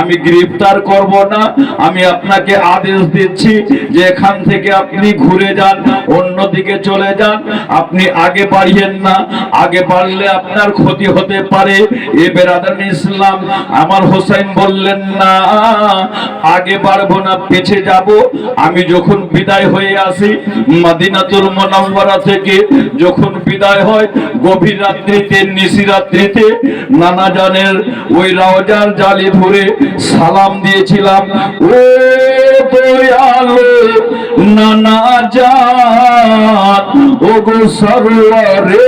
আমি গ্রেফতার করব না, আমি আপনাকে আদেশ দিচ্ছি যে এখান থেকে আপনি ঘুরে যান, অন্যদিকে চলে যান, আপনি আগে বাড়িয়েন না, আগে বাড়লে আপনার ক্ষতি হতে পারে। এ বেরাদান ইসলাম, আমার হোসেন বললেন, না, আগে বাড়বো না পেছে যাব। আমি যখন বিদায় হয়ে আসি, মাদিনাতুল মোনাম্মরা থেকে যখন বিদায় হয়, গভীর রাত্রিতে, নিশি রাত্রিতে, নানা জানের ওই রাওজার জালি ধরে সালাম দিয়েছিলাম, ও দয়ালো নানা জান ও গো সরোয়ারে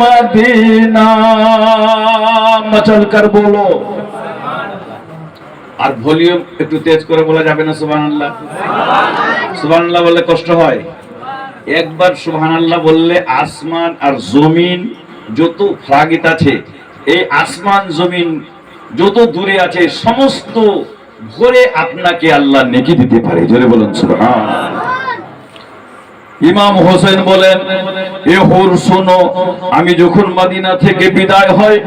মদিনা। মচল কর বলো। আর ভলিউম একটু তেজ করে বলা যাবে না, সুবহানাল্লাহ? সুবহানাল্লাহ বললে কষ্ট হয়। একবার সুবহানাল্লাহ বললে আসমান আর জমিন যত ফ্রাগিত আছে, এই আসমান জমিন যত দূরে আছে সমস্ত ভরে আপনাকে আল্লাহ নেকি দিতে পারে। জোরে বলুন সুবহান। ইমাম হোসেন বলেন, এ হোর, শোনো, আমি যখন মদিনা থেকে বিদায় হয়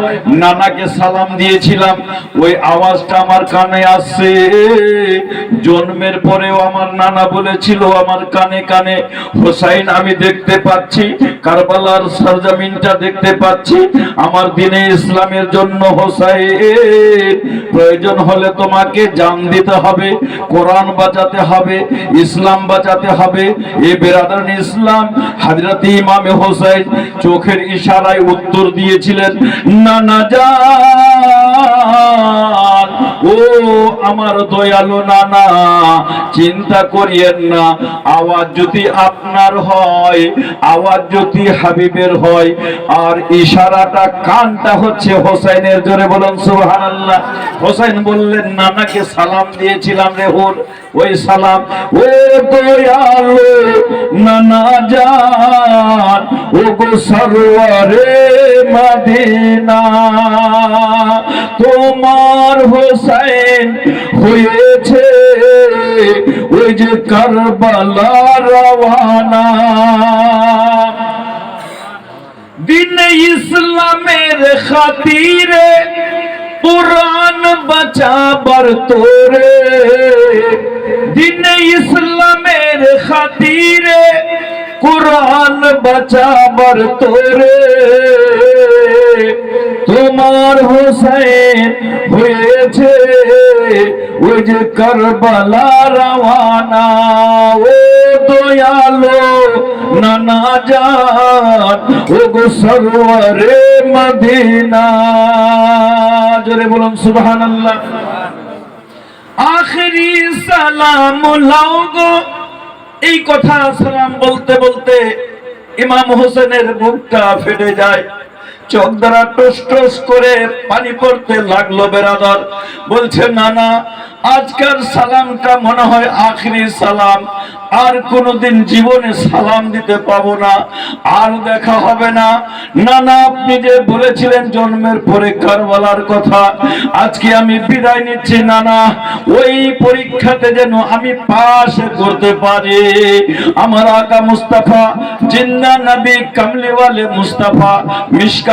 নানাকে সালাম দিয়েছিলাম। ওই আওয়াজটা আমার কানে আসছে। জন্মের পরেও আমার নানা বলেছিল, আমার কানে কানে, হোসাইন, আমি দেখতে পাচ্ছি, কারবালার সরজমিনটা দেখতে পাচ্ছি। আমার দিনে ইসলামের জন্য হোসাইন, প্রয়োজন হলে তোমাকে জান দিতে হবে, কোরআন বাঁচাতে হবে, ইসলাম বাঁচাতে হবে। এ বেরাদার ইসলাম, হাজরত ইমামে হোসেন চোখের ইশারায় উত্তর দিয়েছিলেন, না না, যান। ও আমার দয়ালু নানা, চিন্তা করিয়েন না। আওয়াজ যদি আপনার হয়, আওয়াজ যদি হাবিবের হয়, আর ইশারাটা কানটা হচ্ছে হোসাইনের জোরে বলুন, সুবহানাল্লাহ। হোসেন বললেন, নানাকে সালাম দিয়েছিলাম রে হোর, ওই সালাম। ও দয়ালু নানা জান ও গো সরোয়ারে মদিনা, তোমার হোসেন হয়েছে ওই যে কারবালা রওয়ানা। দিন ইসলামের খাতিরে পুরাণ বাঁচাবার তোরে দিন ইসলামের খাতিরে কোরআন বাঁচাবার তোরে তোমার হোসেন হয়েছে ওই যে কারবালা রওয়ানা ও দয়ালো নানা জান ও গো সরোয়ারে মদিনা জোরে বলুন সুবহানাল্লাহ আখরি সালাম লাগো এই কথা সালাম বলতে বলতে ইমাম হোসেনের বুকটা ফেটে যায়। চোখ দ্বারা টস টস করে পানি পড়তে লাগল বেরাদার। বলছে নানা আজকের সালামটা মনে হয় আখরি সালাম। আর কোনোদিন জীবনে সালাম দিতে পাবো না, আর দেখা হবে না। নানা আপনি যে বলেছিলেন জন্মের পরে কারবালার কথা, আজকে আমি বিদায় নিচ্ছি। নানা ওই পরীক্ষাতে যেন আমি পাশ করতে পারি। আমার আকা মুস্তাফা, জিন্না নবী কামলিওয়ালে মুস্তাফা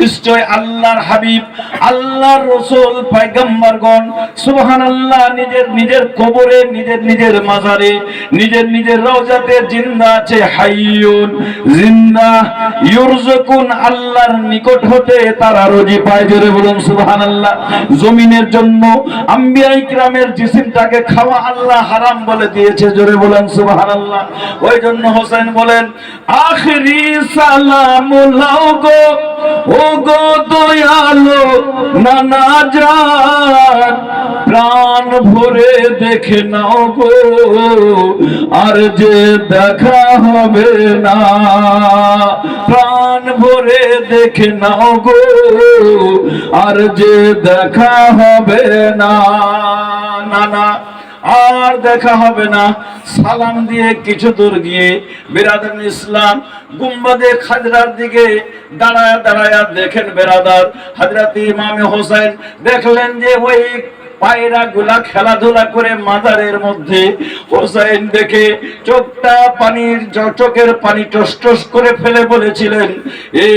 নিশ্চয় আল্লাহর হাবিব, আল্লাহর রসুল পাইগাম্বারগণ সুবহানাল্লাহ, নিজের নিজের কবরে, নিজের নিজের মাজারে, নিজের নিজের রওজাতে জিন্দা আছে, হাইয়ুন, জিন্দা, ইউরজকুন আল্লাহর নিকট হতে তারা রোজি পায়। জোরে বলুন সুবহান আল্লাহ জমিনের জন্য আম্বিয়া ইকরামের জিসিমটাকে খাওয়া আল্লাহ হারাম বলে দিয়েছে। জোরে বলেন, সুবহানাল্লাহ। ওই জন্য হোসেন বলেন, আখরি সালামুল্লাহ গো ও গো দয়ালো নানা যান প্রাণ ভরে দেখে নাও গো, আর যে দেখা হবে না। প্রাণ ভরে দেখে নাও গো, আর যে দেখা হবে না। নানা আর দেখা হবে না। সালাম দিয়ে কিছু দূর গিয়ে বেরাদার ইসলাম গুম্বাদে খাজরার দিকে দাঁড়ায় দাঁড়ায় দেখেন বেরাদার। হাজরাতি ইমামে হোসেন দেখলেন যে ওই পায়রা গুলা খেলাধুলা করে মাজারের মধ্যে হোসাইন দেখে চোখটা পানির চোখের পানি টস করে ফেলে বলেছিলেন, এ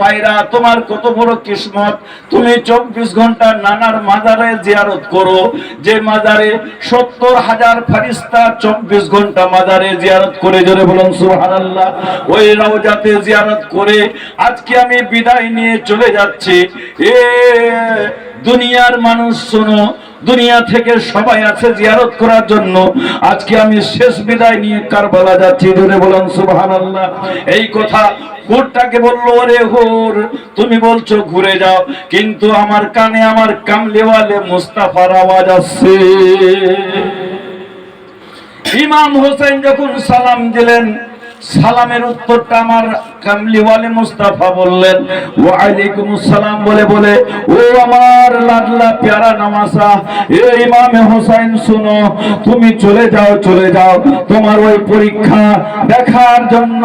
পায়রা, তোমার কত বড় কিসমত। তুমি চব্বিশ ঘণ্টা নানার মাজারে জিয়ারত করো। যে মাজারে সত্তর হাজার ফারিস্তা চব্বিশ ঘণ্টা মাজারে জিয়ারত করে। জোরে বলুন, সুবহানাল্লাহ। ওই রওজাতে জিয়ারত করে আজকে আমি বিদায় নিয়ে চলে যাচ্ছি। এ দুনিয়ার মানুষ, শোনো, দুনিয়া থেকে সবাই আছে জিয়ারত করার জন্য। আজকে আমি শেষ বিদায় নিয়ে কারবালা যাচ্ছি, জোরে বলুন, সুবহানাল্লাহ। এই কথা হুরটাকে বলল, ওরে হুর, তুমি বলছো ঘুরে যাও, কিন্তু আমার কানে আমার কামলেওয়ালে মুস্তাফার আওয়াজ আসছে। ইমাম হোসেন যখন সালাম দিলেন সালামের উত্তরটা আমার কামলিওয়ালে মুস্তাফা বললেন, ওয়ালাইকুম সালাম বলে বলে, ও আমার লাডলা প্যারা নামাসা এ ইমামে হোসেন শুনো, তুমি চলে যাও চলে যাও, তোমার ওই পরীক্ষা দেখার জন্য,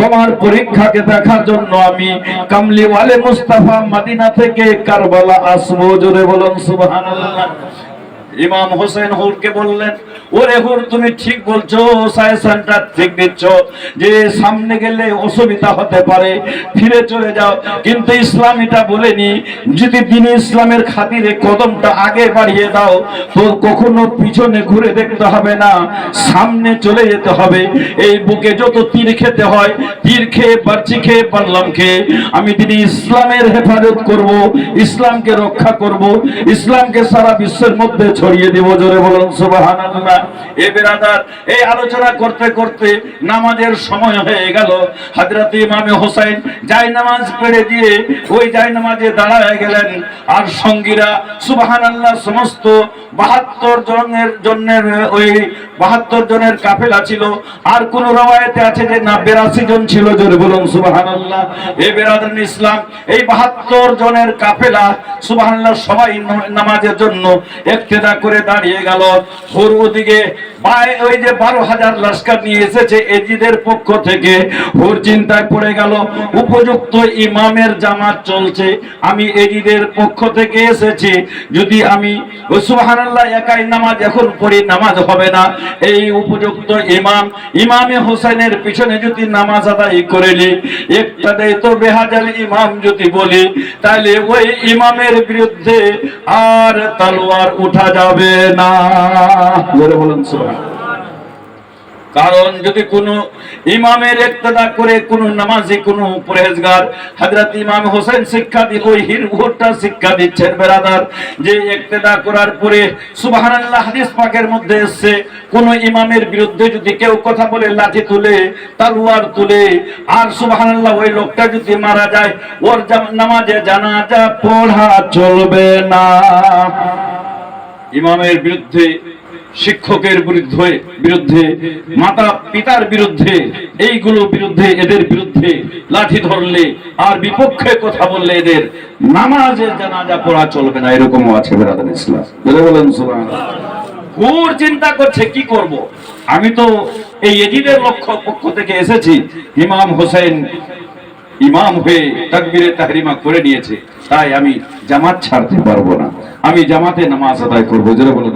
তোমার পরীক্ষাকে দেখার জন্য আমি কামলিওয়ালে মুস্তাফা মদিনা থেকে কারবালা আসব, জোরে বলুন সুবহানাল্লাহ। ইমাম হোসেন হুরকে বললেন, ওরে হুর, তুমি ঠিক বলছো সাজেশনটা ঠিক দিচ্ছ। যে সামনে গেলে অসুবিধা হতে পারে, ফিরে চলে যাও। কিন্তু ইসলাম এটা বলেনি, যদি দিন ইসলামের খাতিরে কদমটা আগে বাড়িয়ে দাও, তো কখনো পিছনে ঘুরে দেখতে হবে না, সামনে চলে যেতে হবে। এই বুকে যত তীর খেতে হয়, তীর খেয়ে বাড়ছি খেয়ে পারলাম খেয়ে আমি তিনি ইসলামের হেফাজত করব, ইসলামকে রক্ষা করব, ইসলামকে সারা বিশ্বের মধ্যে ছড়িয়ে দেব জোরে বলুন, সুবহানাল্লাহ। এ বেরাদার, এই আলোচনা করতে করতে নামাজের সময় হয়ে গেল। হযরত ইমামে হোসেন জায় নামাজ পড়ে দিয়ে ওই জায় নামাজে দাঁড়ায় গেলেন। আর সঙ্গীরা, সুবহানাল্লাহ, সমস্ত বাহাত্তর জনের জনের ওই বাহাত্তর জনের কাফেলা ছিল। আর কোন রবায়তে আছে যে না, বেরাশি জন ছিল, জোরে বলুন, সুবহানাল্লাহ। এ বেরাদার ইসলাম, এই বাহাত্তর জনের কাফেলা, সুবহানাল্লাহ, সবাই নামাজের জন্য একতেদা করে দাঁড়িয়ে গেল। পূর্ব দিকে বাই- ওই যে বারো হাজার লস্কর নিয়ে এসেছে এজিদের পক্ষ থেকে। ওর চিন্তায় পড়ে গেল, উপযুক্ত ইমামের জামাত চলছে। আমি এজিদের পক্ষ থেকে এসেছি। যদি আমি ওই সুবহানাল্লাহ, একাই নামাজ এখন পড়ি, নামাজ হবে না। এই উপযুক্ত ইমাম, ইমামে হোসেনের পিছনে যদি নামাজ আদায় করে নি, একটা দেয় তো বেহাজাল ইমাম যদি বলি তাহলে ওই ইমামের বিরুদ্ধে আর তালোয়ার উঠা যাবে না। বলুন কারণ যদি কোনো ইমামের ইক্তদা করে কোনো নামাজি কোনো পরহেজগার হযরত ইমাম হোসেন শিক্ষা দি ওই হিরঘোরটা শিক্ষা দিচ্ছেন বেরাদার। যে ইক্তদা করার পরে হাদিস পাকের মধ্যে এসেছে, কোন ইমামের বিরুদ্ধে যদি কেউ কথা বলে, লাঠি তুলে, তলোয়ার তুলে, আর সুবহানাল্লাহ ওই লোকটা যদি মারা যায়, ওর নামাজে জানাজা পড়া চলবে না। ইমামের বিরুদ্ধে, শিক্ষকের বিরুদ্ধে বিরুদ্ধে, মাতা পিতার বিরুদ্ধে এইগুলো বিরুদ্ধে, এদের বিরুদ্ধে লাঠি ধরলে আর বিপক্ষে কথা বললে এদের নামাজের জানাজা পড়া চলবে না, এরকমও আছে বেরাদান ইসলাম। বলে বলেন ঘুর চিন্তা করছে, কি করব। আমি তো এই এজিদের লক্ষ্য পক্ষ থেকে এসেছি, ইমাম হোসেন ইমাম হয়ে তাকবিরে তাহরিমা করে নিয়েছে, তাই আমি জামাত ছাড়তে পারব না। আমি জামাতে নামাজ আদায় করব যেটা বলুন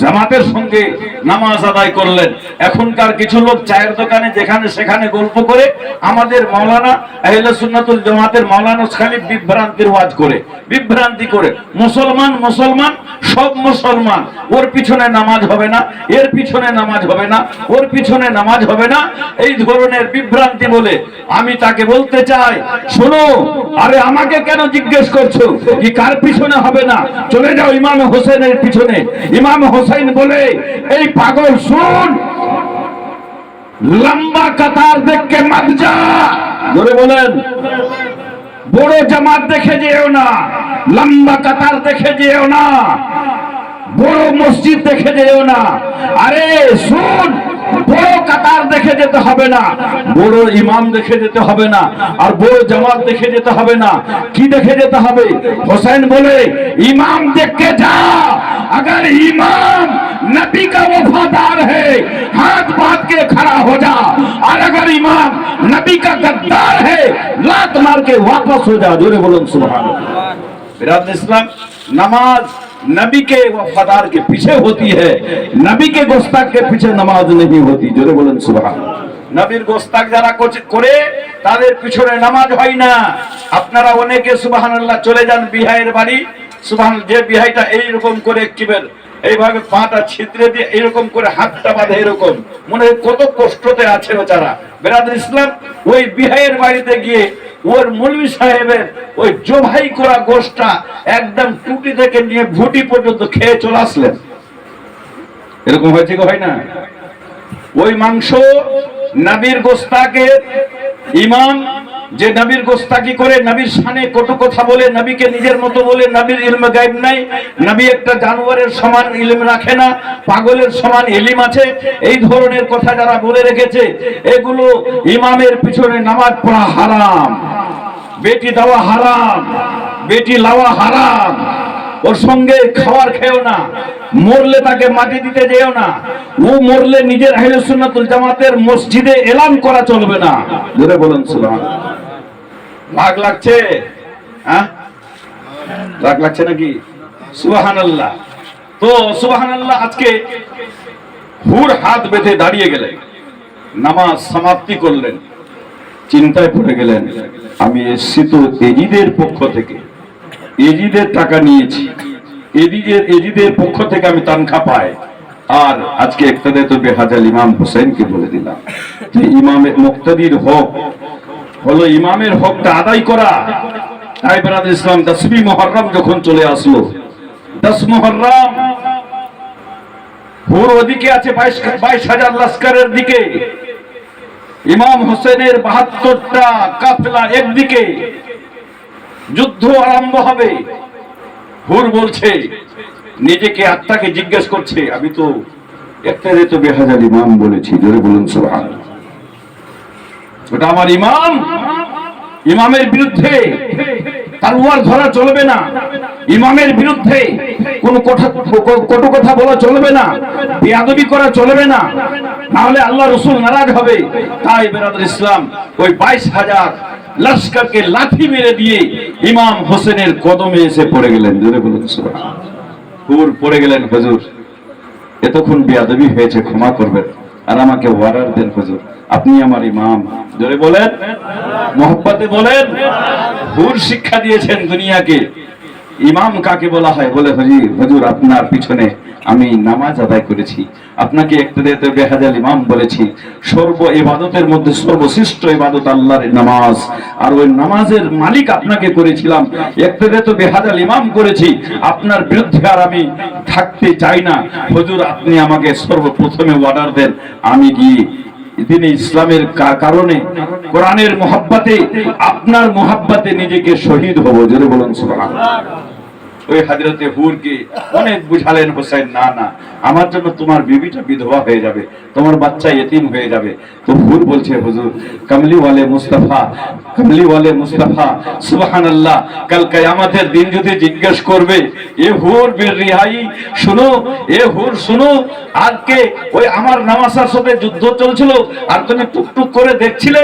জামাতের সঙ্গে নামাজ আদায় করলেন। এখনকার কিছু লোক চায়ের দোকানে যেখানে সেখানে গল্প করে, আমাদের মাওলানা আহলে সুন্নাতুল জামাতের মাওলানা খালি বিভ্রান্তির ওয়াজ করে, বিভ্রান্তি করে। মুসলমান মুসলমান, সব মুসলমান। ওর পিছনে নামাজ হবে না, এর পিছনে নামাজ হবে না, ওর পিছনে নামাজ হবে না। এই ধরনের বিভ্রান্তি বলে আমি তাকে বলতে চাই, শোনো, আরে আমাকে কেন জিজ্ঞেস করছ? কি কার পিছনে হবে না? চলে যাও ইমাম হোসেনের পিছনে। ইমাম হোসেন বলে, এই পাগল, শুন। লম্বা কাতার দেখকে মত যা। ধরে বলেন, বড় জামাত দেখে যেও না, লম্বা কাতার দেখে যেও না, বড় মসজিদ দেখে যেও না। আরে, শুন। বড় কাতার দেখে যেতে হবে না বড় ইমাম দেখে যেতে হবে না আর বড় জামাত দেখে যেতে হবে না কি দেখে যেতে হবে হোসেন বলে ইমাম দেখে যা अगर इमाम नबी का वफादार है हाथ बांध के खड़ा हो जा और अगर इमाम नबी का गद्दार है लात मार के वापस हो जा जोरे बोलो सुबह बिरादर इस्लाम नमाज नबी के वफादार के पीछे होती है नबी के गोस्ताक के पीछे नमाज नहीं होती জোরে বলেন সুবহান নবীর গোস্তাক যারা কোচ- করে তাদের পিছনে নামাজ হয় না আপনারা অনেকে সুবহানাল্লাহ চলে যান বিহাইয়ের বাড়ি সুবহান যে বিহাইটা এইরকম করে একটিবার এইভাবে পাটা ছিদ্রে দিয়ে এরকম করে হাতটা বাঁধে এরকম। মনে কত কষ্টতে আছে বেচারা বেরাদ ইসলাম, ওই বিহাইয়ের বাড়িতে গিয়ে ওর মৌলভী সাহেবের ওই জোভাই করা গোষ্ঠটা একদম টুটি থেকে নিয়ে ভুটি পর্যন্ত খেয়ে চলে আসলেন। এরকম হয়েছে হয় না? ওই মাংস, নাবির গোস্তাকে ইমাম যে নবীর গোস্তাকি করে নবীর সানে কটু কথা বলে, নবীকে নিজের মতো বলে নবীর ইলম গাইব নাই। নবী একটা জানোয়ারের সমান ইলম রাখে না, পাগলের সমান ইলিম আছে। এই ধরনের কথা যারা বলে রেখেছে, এগুলো ইমামের পিছনে নামাজ পড়া হারাম। বেটি দেওয়া হারাম, বেটি লাওয়া হারাম। ওর সঙ্গে খাবার খেও না। মরলে তাকে মাটি দিতে যেও না। ও মরলে নিজের আহলে সুন্নাতুল জামাতের মসজিদে এলান করা চলবে না। জোরে বলুন, সুবহান। ভাগ লাগছে? হ্যাঁ? রাগ লাগছে নাকি? সুবহানাল্লাহ। তো সুবহানাল্লাহ আজকে হুর হাত বেঁধে দাঁড়িয়ে গেলেন। নামাজ সমাপ্তি করলেন। চিন্তায় পড়ে গেলেন, আমি এসছি তো এজিদের পক্ষ থেকে। এজিদের টাকা নিয়েছি। এজিদের এজিদের পক্ষ থেকে আমি তানখা পাই। আর আজকে একটাতে তো বেহাজাল ইমাম হোসেনকে বলে দিলাম যে ইমামের মুক্তাদির হক হলো ইমামের হকটা আদায় করা। তাই বেরাদ ইসলাম দশমী মহরম যখন চলে আসলো, দশ মহরম হুর ওদিকে আছে বাইশ বাইশ হাজার লস্করের দিকে। ইমাম হোসেনের বাহাত্তরটা কাফেলা একদিকে। যুদ্ধ আরম্ভ হবে। হুর বলছে, নিজেকে আত্মাকে জিজ্ঞেস করছে, আমি তো একটা তো বেহাজার ইমাম বলেছি, জোরে বলুন সুবহান ওটা আমার ইমাম, ইমামের বিরুদ্ধে তালুয়ার ধরা চলবে না। ইমামের বিরুদ্ধে কোন কথা, কটু কথা বলা চলবে না, বেয়াদবি করা চলবে না। নাহলে আল্লাহ রসুল নারাজ হবে। তাই বেরাদুল ইসলাম, ওই বাইশ হাজার লস্করকে লাঠি মেরে দিয়ে ইমাম হোসেনের কদমে এসে পড়ে গেলেন। জোরে বলুন হুর, পড়ে গেলেন, হুজুর। এতক্ষণ বেয়াদবি হয়েছে, ক্ষমা করবেন। আর আমাকে ওয়ার্ডার দেন, হজুর। আপনি আমার ইমাম। জোরে বলেন। মোহব্বতে বলেন। হুর শিক্ষা দিয়েছেন দুনিয়াকে। ইমাম কাকে বলা হয়? বলে হজি হুজুর, আপনার পিছনে আমি নামাজ আদায় করেছি। আপনাকে একটাতে বেহাজাল ইমাম বলেছি। সর্ব ইবাদতের মধ্যে সর্বশ্রেষ্ঠ ইবাদত আল্লাহর নামাজ। আর ওই নামাজের মালিক আপনাকে করেছিলাম। একটাতে তো বেহাজাল ইমাম করেছি। আপনার বিরুদ্ধে আর আমি থাকতে চাই না। হজুর, আপনি আমাকে সর্বপ্রথমে অর্ডার দেন। আমি গিয়ে দিনে ইসলামের কারণে কোরআনের মোহাব্বাতে আপনার মোহাব্বাতে নিজেকে শহীদ হব জোরে বলুন সুবহানাল্লাহ। ওই হাজরতে হুরকে অনেক বুঝালেন হোসেন, না না, আমার জন্য তোমার বিবিটা বিধবা হয়ে যাবে, তোমার বাচ্চা এতিম হয়ে যাবে। তো হুর বলছে, হুজুর কমলি ওয়ালে মুস্তাফা কমলি ওয়ালে মুস্তাফা, সুবহানাল্লাহ, কাল কিয়ামতের দিন যদি জিজ্ঞেস করবে, এ হুর বীর রিহাই, শুনো, এ হুর শুনো, আজকে ওই আমার নামাসার সাথে যুদ্ধ চলছিল, আর তুমি টুকটুক করে দেখছিলে,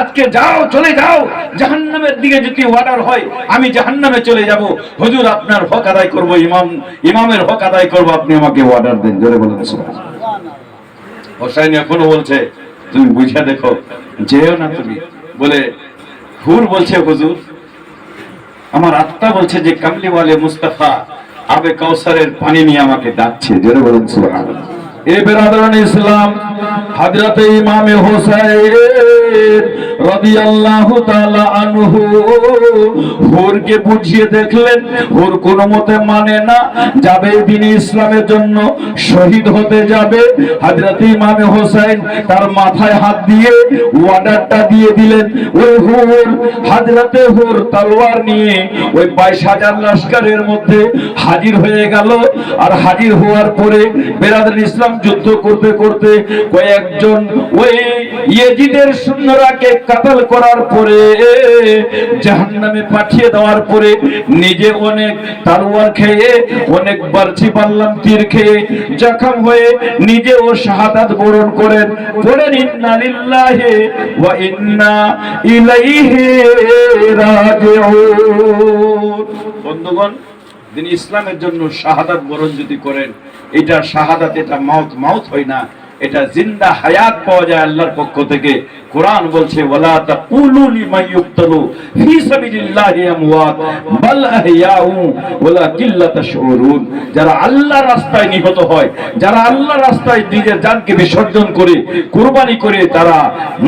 আজকে যাও, চলে যাও, জাহান্নামের দিকে যদি অর্ডার হয়, আমি জাহান্নামে চলে যাব। হুজুর, আপনার হক আদায় করব, ইমাম, ইমামের হক আদায় করব, আপনি আমাকে অর্ডার দেন, জোরে বলেন হোসাইন এখনও বলছে, তুমি বুঝে দেখো, যেও না তুমি। বলে, হুর বলছে, হুজুর, আমার আত্মা বলছে যে কামলিওয়ালে মুস্তাফা আবে কাউসারের পানি নিয়ে আমাকে ডাকছে। জোরে বলুন সুবহানাল্লাহ। এ বেরাদরান ইসলাম হযরতে ইমামে আনহু বুঝিয়ে দেখলেন কোনো মতে মানে না, যাবে দিন ইসলামের জন্য, শহীদ হতে যাবে। হযরতে ইমামে তার মাথায় হাত দিয়ে ওয়ার্ডারটা দিয়ে দিলেন। ওই হুর হযরতে হুর তলোয়ার নিয়ে ওই বাইশ হাজার লস্করের মধ্যে হাজির হয়ে গেল। আর হাজির হওয়ার পরে বেরাদুল ইসলাম যুদ্ধ করতে করতে কয়েকজন ওই ইয়েজিদের সৈন্যরাকে কাতাল করার পরে, জাহান্নামে পাঠিয়ে দেওয়ার পরে নিজে অনেক তারওয়ার খেয়ে, অনেক বারছি পাল্লাম তীর খেয়ে জখম হয়ে নিজেও শাহাদাত বরণ করেন। পড়েন ইন্না লিল্লাহি ওয়া ইন্না ইলাইহি রাজিউন। বন্ধুগণ তিনি ইসলামের জন্য শাহাদাত বরণ যদি করেন এটা শাহাদাত এটা মাউথ মাউথ হয় না। এটা জিন্দা হায়াত পাওয়া যায় আল্লাহর পক্ষ থেকে। কোরআন বলছে, ওয়ালা তাকুলু লিমান ইউক্তালু ফি সাবিলিল্লাহি আমওয়াত, বাল আহইয়াউ ওয়ালাকিন লা তাশউরুন যারা আল্লাহর রাস্তায় নিহত হয়, যারা আল্লাহর রাস্তায় নিজের জানকে বিসর্জন করে, কুরবানি করে, তারা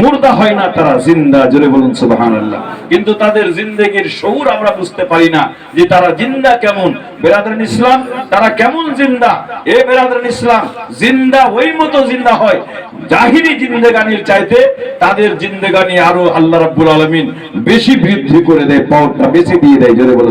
মুর্দা হয় না, তারা জিন্দা। জোরে বলুন, সুবহানাল্লাহ। কিন্তু তাদের জিন্দেগির শৌর আমরা বুঝতে পারি না যে তারা জিন্দা কেমন। বেরাদান ইসলাম, তারা কেমন জিন্দা? এ বেরাদান ইসলাম, জিন্দা ওই মতো জিন্দা হয়। জাহিরি জিন্দেগানির চাইতে তাদের জিন্দেগানি আরও আল্লাহ রাব্বুল আলামিন বেশি বৃদ্ধি করে দেয়, পাওয়ারটা বেশি দিয়ে দেয়, জোরে বলুন।